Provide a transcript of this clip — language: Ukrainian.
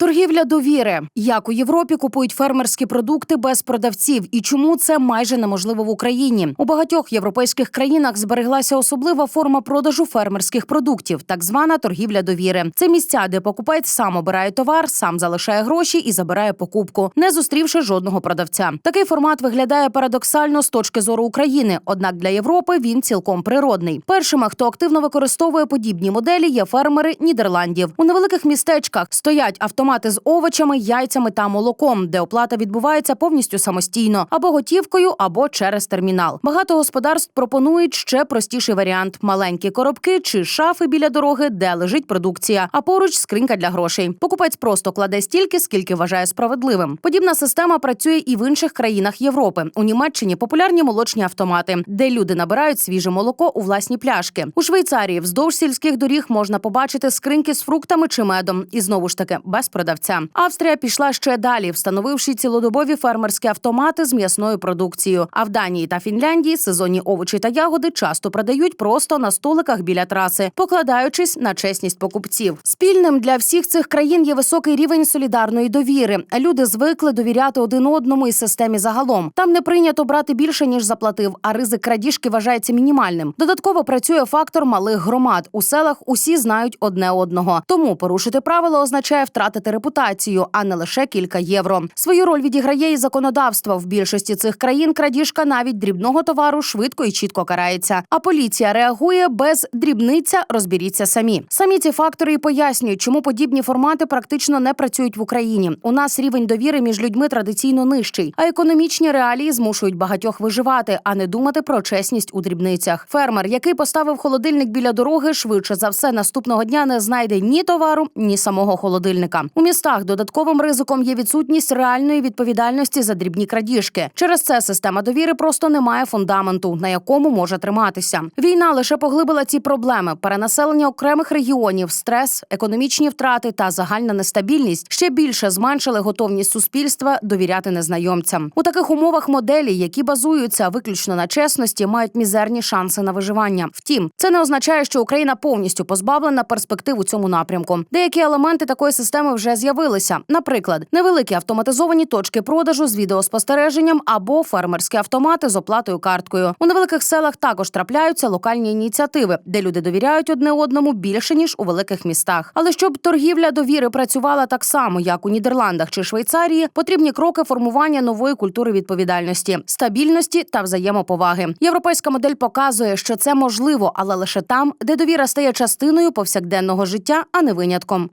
Торгівля довіри. Як у Європі купують фермерські продукти без продавців, і чому це майже неможливо в Україні? У багатьох європейських країнах збереглася особлива форма продажу фермерських продуктів, так звана торгівля довіри. Це місця, де покупець сам обирає товар, сам залишає гроші і забирає покупку, не зустрівши жодного продавця. Такий формат виглядає парадоксально з точки зору України. Однак для Європи він цілком природний. Першими, хто активно використовує подібні моделі, є фермери Нідерландів. У невеликих містечках стоять автомати з овочами, яйцями та молоком, де оплата відбувається повністю самостійно або готівкою, або через термінал. Багато господарств пропонують ще простіший варіант: маленькі коробки чи шафи біля дороги, де лежить продукція, а поруч скринька для грошей. Покупець просто кладе стільки, скільки вважає справедливим. Подібна система працює і в інших країнах Європи. У Німеччині популярні молочні автомати, де люди набирають свіже молоко у власні пляшки. У Швейцарії вздовж сільських доріг можна побачити скриньки з фруктами чи медом, і знову ж таки без продавця. Австрія пішла ще далі, встановивши цілодобові фермерські автомати з м'ясною продукцією. А в Данії та Фінляндії сезонні овочі та ягоди часто продають просто на столиках біля траси, покладаючись на чесність покупців. Спільним для всіх цих країн є високий рівень солідарної довіри. Люди звикли довіряти один одному і системі загалом. Там не прийнято брати більше ніж заплатив, а ризик крадіжки вважається мінімальним. Додатково працює фактор малих громад. У селах усі знають одне одного. Тому порушити правила означає втратити репутацію, а не лише кілька євро. Свою роль відіграє і законодавство. В більшості цих країн крадіжка навіть дрібного товару швидко і чітко карається. А поліція реагує без дрібниця. Розберіться самі. Самі ці фактори і пояснюють, чому подібні формати практично не працюють в Україні. У нас рівень довіри між людьми традиційно нижчий, а економічні реалії змушують багатьох виживати, а не думати про чесність у дрібницях. Фермер, який поставив холодильник біля дороги, швидше за все наступного дня не знайде ні товару, ні самого холодильника. У містах додатковим ризиком є відсутність реальної відповідальності за дрібні крадіжки. Через це система довіри просто не має фундаменту, на якому може триматися. Війна лише поглибила ці проблеми: перенаселення окремих регіонів, стрес, економічні втрати та загальна нестабільність ще більше зменшили готовність суспільства довіряти незнайомцям. У таких умовах моделі, які базуються виключно на чесності, мають мізерні шанси на виживання. Втім, це не означає, що Україна повністю позбавлена перспектив у цьому напрямку. Деякі елементи такої системи вже з'явилися. Наприклад, невеликі автоматизовані точки продажу з відеоспостереженням або фермерські автомати з оплатою карткою. У невеликих селах також трапляються локальні ініціативи, де люди довіряють одне одному більше ніж у великих містах. Але щоб торгівля довіри працювала так само, як у Нідерландах чи Швейцарії, потрібні кроки формування нової культури відповідальності, стабільності та взаємоповаги. Європейська модель показує, що це можливо, але лише там, де довіра стає частиною повсякденного життя, а не винятком.